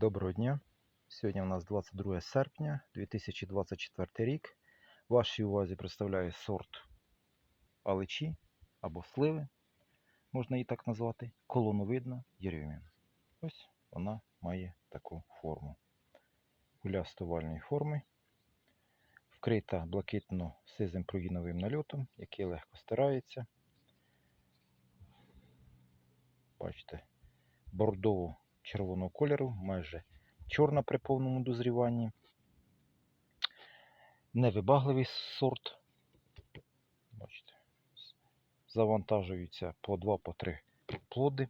Доброго дня. Сьогодні у нас 22 серпня 2024 рік. Вашій увазі представляю сорт аличі або сливи, можна її так назвати, колоновидна Єрюмін. Ось вона має таку форму. Гулястовальної форми, вкрита блакитно-сизим прогіновим нальотом, який легко стирається. Бачите, бордово-червоного кольору, майже чорна при повному дозріванні. Невибагливий сорт. Бачите, завантажуються по 2-3 плоди.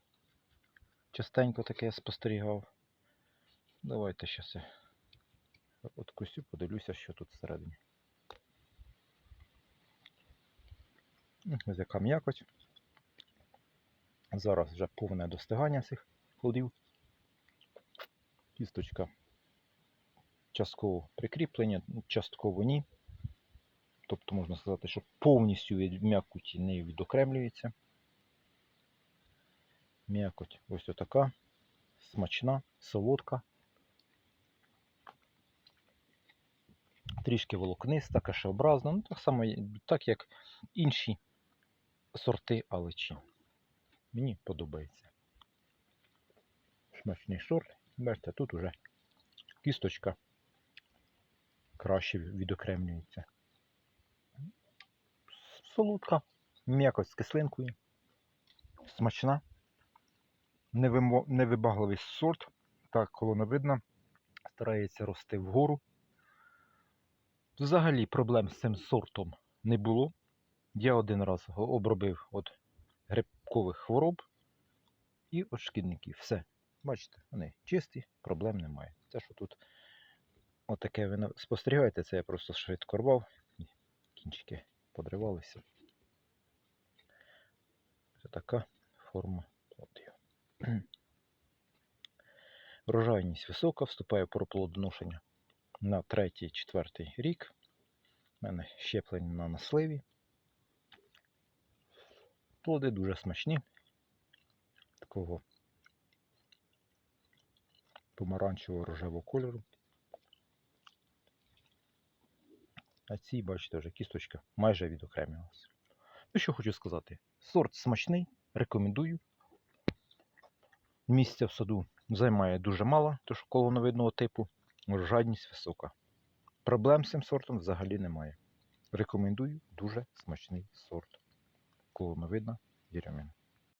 Частенько таке я спостерігав. Давайте зараз я откусю, подивлюся, що тут всередині. Ось яка м'якоть. Зараз вже повне достигання цих плодів. Кісточка частково прикріплення, ну, частково ні. Тобто можна сказати, що повністю від м'якоті не відокремлюється. М'якоть ось отака, смачна, солодка. Трішки волокниста, кашеобразна, ну так само, так як інші сорти аличі. Мені подобається. Смачний сорт. Бачите, тут уже кісточка краще відокремлюється. Солодка, м'якость з кислинкою. Смачна. Невибагливий сорт. Так, колоновидна. Старається рости вгору. Взагалі проблем з цим сортом не було. Я один раз обробив від грибкових хвороб і від шкідників. Все. Бачите, вони чисті, проблем немає. Те, що тут отаке ви спостерігаєте, це я просто швидко рвав, кінчики подривалися. Це така форма плодів. Врожайність висока, вступає в проплодоношення на третій-четвертий рік. У мене щеплення на насливі. Плоди дуже смачні. Такого помаранчевого рожевого кольору. А ці, бачите, вже кісточка майже відокремилася. Ну, що хочу сказати. Сорт смачний, рекомендую. Місця в саду займає дуже мало, тож колоновидного типу, врожайність висока. Проблем з цим сортом взагалі немає. Рекомендую дуже смачний сорт. Колоновидна деревина.